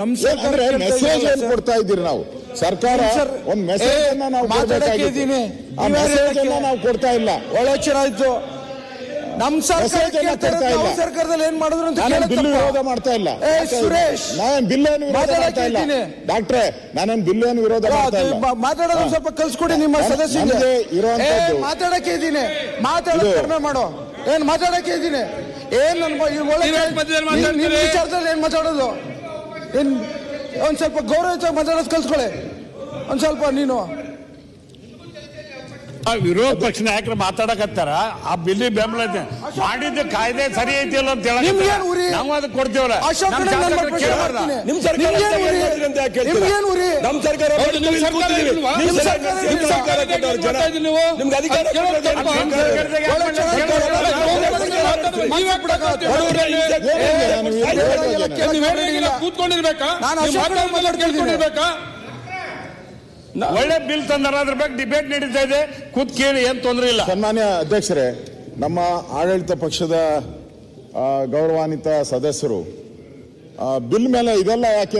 ಅಂದ್ರೆ ಮೆಸೇಜ್ ಏನ್ ಕೊಡ್ತಾ ಇದ್ದೀರಿ ನಾವು ಸರ್ಕಾರ ಸರ್, ಒಂದ್ ಮೆಸೇಜ್ ಅನ್ನ ನಾವು ಮಾತಾಡಕ್ಕೆ ಕೊಡ್ಬೇಕಾಗಿತ್ತು. ಇದ್ದೀನಿ. ಆ ಮೆಸೇಜ್ ಅನ್ನ ನಾವು ಕೊಡ್ತಾ ಇಲ್ಲ ಒಳ್ಳೆ ಚೆನ್ನಾಯ್ತು ಆಯ್ತು ನಮ್. ಸರ್ಕಾರದಲ್ಲಿ ಏನ್ ಮಾಡಿದ್ರು ಅಂತ ಬಿಲ್. ವಿರೋಧ ಮಾಡ್ತಾ ಇಲ್ಲ ಏ, ಸುರೇಶ್. ನಾನೇನ್ ಬಿಲ್ ಏನು ವಿರೋಧ ಮಾಡ್ತಾ ಇಲ್ಲ ಇದ್ದೀನಿ. ಡಾಕ್ಟ್ರೆ ನಾನೇನ್ ಬಿಲ್ ಏನು ವಿರೋಧ ಮಾಡ್ತಾ ಇಲ್ಲ ಮಾತಾಡೋದು ಸ್ವಲ್ಪ ಕಲ್ಸ್ಕೊಡಿ ನಿಮ್ಮ ಸದಸ್ಯರಿಗೆ ಮಾತಾಡಕ್ಕೆ ಇದ್ದೀನಿ ಮಾತಾಡೋದು ಕಡಿಮೆ ಮಾಡೋ ಏನ್ ಮಾತಾಡಕ್ಕೆ ಇದ್ದೀನಿ ಏನ್ ನನ್ ಒಳ್ಳೆ-? ವಿಚಾರದಲ್ಲಿ ಏನ್ ಮಾತಾಡೋದು ಏನ್ ಒಂದ್ ಸ್ವಲ್ಪ ಗೌರವ ಮಾತಾಡೋದು ಕಲ್ತ್ಕೊಳ್ಳಿ ಒಂದ್ ಸ್ವಲ್ಪ ನೀನು ಆ ವಿರೋಧ ಪಕ್ಷ ನಾಯಕರು ಮಾತಾಡಕತ್ತಾರ ಆ ಬಿಲ್ಲಿ ಬೆಂಬಲ ಐತೆ. ಮಾಡಿದ್ದ ಕಾಯ್ದೆ ಸರಿ ಐತಿಲ್ಲ ಅಂತ ಹೇಳಕತ್ತಾರ. ನಿಮ್ಗೇನ್ ಉರಿ? ನಾವು ಅದಕ್ಕೆ ಕೊಡ್ತೀವಲ್ಲ ಅಶೋಕ್ ನಮ್ಮ ಕಡೆ ನನ್ನ ಶಾಸಕರು ಪ್ರಶ್ನೆ ಕೇಳಬಾರ್ದ? ಮಾಡ್ತೀನಿ. ನಿಮ್ ಸರ್ಕಾರ ನಿಮ್ಗೇನ್ ಉರಿ? ಮಾಡಿದ್ರಿ ಅಂತ ಯಾಕೆ ಕೇಳ್ತೀರಾ? ನಿಮ್ಗೇನ್ ಉರಿ? ನಮ್ ಸರ್ಕಾರ ಹೌದು, ಮಾಡಿದ್ರಿ, ನಿಮ್ ಇಲ್ಲಿ ಸರ್ಕಾರ ಕೂತಿದ್ದೀವಿ. ಇಲ್ವಾ? ನಿಮ್ ನಿಮ್ ಸರ್ಕಾರ ಸರ್ಕಾರ ನಿಮ್ ಸರ್ಕಾರ ಕೊಟ್ಟವ್ರು ಜನ. ಮಾಡ್ತಾ ಇದ್ದೀರಿ ನೀವು? ನಿಮ್ಗೆ ಅಧಿಕಾರ ಅದು ಕೇಳೋದು ಕೊಟ್ಟವ್ರು ಜನ. ಕೇಳ್ದಾಗ ಒಳ್ಳೆ ಮಾಡ್ಲಿಲ್ಲ? ಕೇಳೋದು ಕೂತ್ಕೊಂಡಿರ್ಬೇಕಾ ಒಳ್ಳೆ ಬಿಲ್ ತಂದಾರ ಅದ್ರ ಬಗ್ಗೆ ಡಿಬೇಟ್ ನಡೀತಾ ಇದೆ ಕೂತ್ ಕೇಳಿ ಏನ್ ತೊಂದ್ರೆ ಇಲ್ಲ ಸನ್ಮಾನ್ಯ ಅಧ್ಯಕ್ಷರೇ ನಮ್ಮ ಆಡಳಿತ ಪಕ್ಷದ ಗೌರವಾನ್ವಿತ ಸದಸ್ಯರು ಬಿಲ್ ಮೇಲೆ ಇದೆಲ್ಲ ಯಾಕೆ